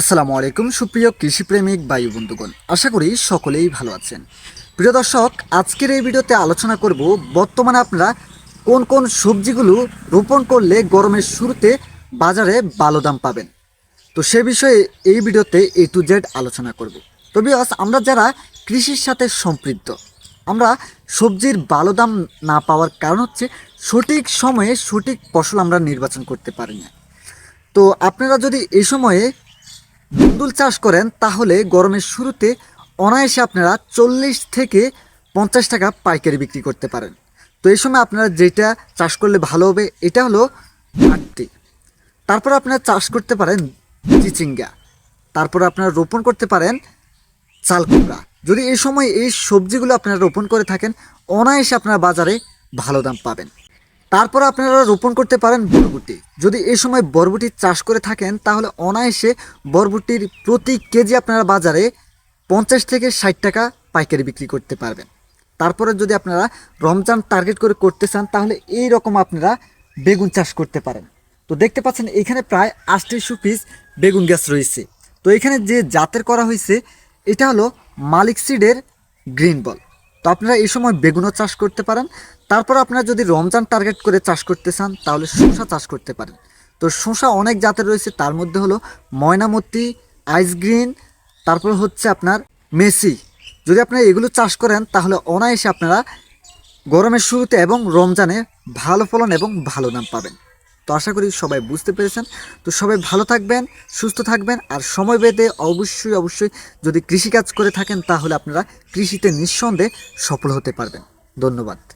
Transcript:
আসসালামু আলাইকুম, সুপ্রিয় কৃষিপ্রেমিক বায়ু বন্ধুগণ। আশা করি সকলেই ভালো আছেন। প্রিয় দর্শক, আজকের এই ভিডিওতে আলোচনা করব, বর্তমানে আপনারা কোন কোন সবজিগুলো রোপণ করলে গরমের শুরুতে বাজারে ভালো দাম পাবেন। তো সে বিষয়ে এই ভিডিওতে এ টু জেড আলোচনা করব। তবে আমরা যারা কৃষির সাথে সম্পৃক্ত, আমরা সবজির ভালো দাম না পাওয়ার কারণ হচ্ছে সঠিক সময়ে সঠিক ফসল আমরা নির্বাচন করতে পারি না। তো আপনারা যদি এই সময়ে ধুন্দুল চাষ করেন, তাহলে গরমের শুরুতে অনায়াসে আপনারা চল্লিশ থেকে পঞ্চাশ টাকা পাইকারি বিক্রি করতে পারেন। তো এই সময় আপনারা যেটা চাষ করলে ভালো হবে, এটা হলো আটটি। তারপর আপনারা চাষ করতে পারেন চিচিঙ্গা। তারপর আপনারা রোপণ করতে পারেন চাল কুমড়া। যদি এই সময় এই সবজিগুলো আপনারা রোপণ করে থাকেন, অনায়াসে আপনারা বাজারে ভালো দাম পাবেন। তারপর আপনারা রোপণ করতে পারেন বরবটি। যদি এই সময় বরবটি চাষ করে থাকেন, তাহলে অনায়াসে বরবটির প্রতি কেজি আপনারা বাজারে পঞ্চাশ থেকে ষাট টাকা পাইকারি বিক্রি করতে পারবেন। তারপরে যদি আপনারা রমজান টার্গেট করে করতে চান, তাহলে এই রকম আপনারা বেগুন চাষ করতে পারেন। তো দেখতে পাচ্ছেন, এখানে প্রায় আটত্রিশশো পিস বেগুন গাছ রয়েছে। তো এখানে যে জাতের করা হয়েছে, এটা হলো মালিক সিডের গ্রিন বল। তো আপনারা এই সময় বেগুনও চাষ করতে পারেন। তারপর আপনারা যদি রমজান টার্গেট করে চাষ করতে চান, তাহলে শসা চাষ করতে পারেন। তো শসা অনেক জাতের রয়েছে, তার মধ্যে হলো ময়নামতি আইস গ্রিন তারপর হচ্ছে আপনার মেসি। যদি আপনারা এগুলো চাষ করেন, তাহলে অনায়াসে আপনারা গরমের শুরুতে এবং রমজানে ভালো ফলন এবং ভালো দাম পাবেন। তো আশা করি সবাই বুঝতে পেরেছেন। তো সবাই ভালো থাকবেন, সুস্থ থাকবেন, আর সময় বেঁধে অবশ্যই অবশ্যই যদি কৃষিকাজ করে থাকেন, তাহলে আপনারা কৃষিতে নিঃসন্দেহে সফল হতে পারবেন। ধন্যবাদ।